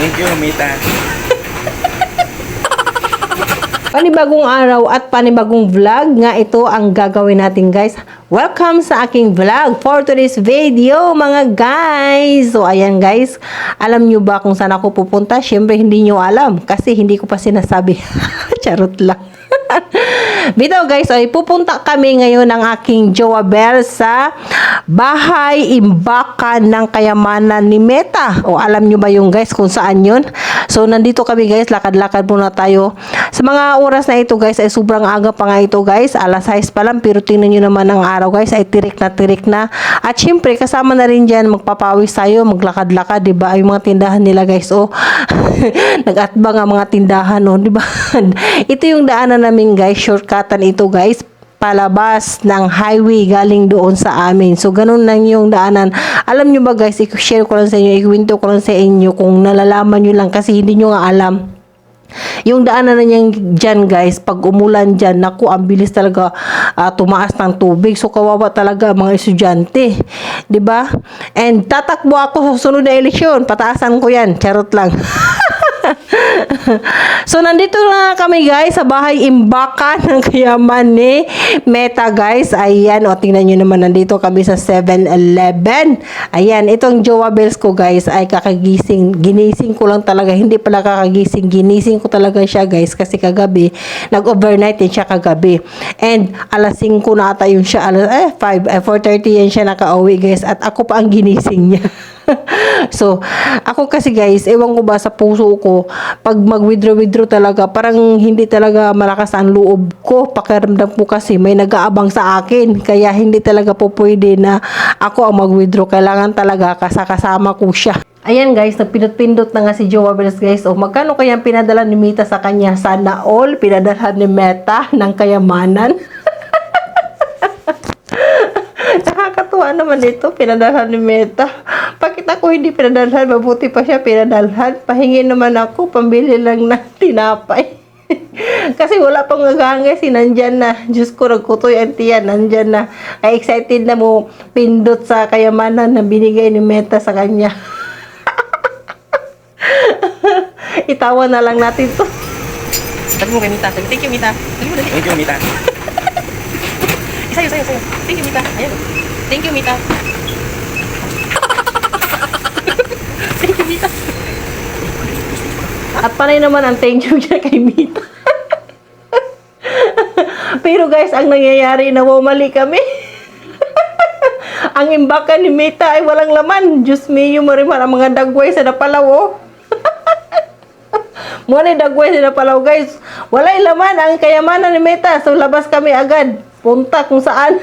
Thank you, Mita. Panibagong araw at panibagong vlog nga ito ang gagawin natin guys. Welcome sa aking vlog for today's video mga guys. So ayan guys, alam nyo ba kung saan ako pupunta? Siyempre hindi nyo alam kasi hindi ko pa sinasabi. Charot lang. Bito guys, ay pupunta kami ngayon ng aking Jowa Bell sa bahay imbakan ng kayamanan ni Meta. O alam nyo ba yung guys kung saan yun? So nandito kami guys, lakad-lakad muna tayo. Sa mga oras na ito guys, ay sobrang aga pa nga ito guys. Alas 6 pa lang, pero tingnan nyo naman ang araw guys, ay tirik na tirik na. At syempre, kasama na rin dyan, magpapawis tayo, maglakad-lakad, di ba? Yung mga tindahan nila guys, oh. Nag-atbang ang mga tindahan, oh, di ba? ito yung daanan namin guys, shortcutan ito guys palabas ng highway galing doon sa amin. So, ganun lang yung daanan. Alam nyo ba guys, i-share ko lang sa inyo, ikwento ko lang sa inyo kung nalalaman nyo lang kasi hindi nyo nga alam. Yung daanan na niyan dyan guys, pag umulan dyan, naku, ang bilis talaga ah, tumaas ng tubig. So, kawawa talaga mga estudyante. ba? And tatakbo ako sa sunod na eleksyon. Pataasan ko yan. Charot lang. so, nandito na kami guys sa bahay imbakan ng kayaman ni Meta guys. Ayan, o tingnan nyo naman nandito kami sa 7-Eleven. Ayan, itong Jowa Bells ko guys ay kakagising. Ginising ko lang talaga. Hindi pala kakagising. Ginising ko talaga siya guys kasi kagabi. Nag-overnight din siya kagabi. And alas 5 na ata yun siya. Alas, eh, 5, eh, 4.30 yan siya nakauwi guys. At ako pa ang ginising niya. so, ako kasi guys, ewan ko ba sa puso ko, pag mag-withdraw-withdraw talaga, parang hindi talaga malakas ang loob ko. Pakiramdam ko kasi may nag-aabang sa akin. Kaya hindi talaga po pwede na ako ang mag-withdraw. Kailangan talaga kasakasama ko siya. Ayan guys, nagpindot-pindot na nga si Jowa Bells guys. O magkano kaya pinadala ni Mita sa kanya? Sana all pinadala ni Meta ng kayamanan. Nakakatuwa naman ito, pinadalhan ni Meta. Bakit ako hindi pinadalhan? Mabuti pa siya pinadalhan. Pahingi naman ako, pambili lang ng tinapay. Kasi wala pang nagangay, si nandyan na. Diyos ko, nagkutoy ang tiyan, nandyan na. Ay, excited na mo pindot sa kayamanan na binigay ni Meta sa kanya. Itawa na lang natin to. Sabi mo kay Mita. Sabi, thank you, Mita. Sabi mo dali. Thank you, Mita. Isayo, sayo, sayo. Thank you, Mita. Ayan. Thank you, Mita. thank you, Mita. At panay naman ang thank you niya kay Mita. Pero guys, ang nangyayari, nawamali kami. ang imbakan ni Mita ay walang laman. Diyos me, yung mariman ang mga dagway sa napalaw, oh. Muna dagway sa napalaw, guys. Walay laman ang kayamanan ni Mita. So, labas kami agad. Punta kung saan.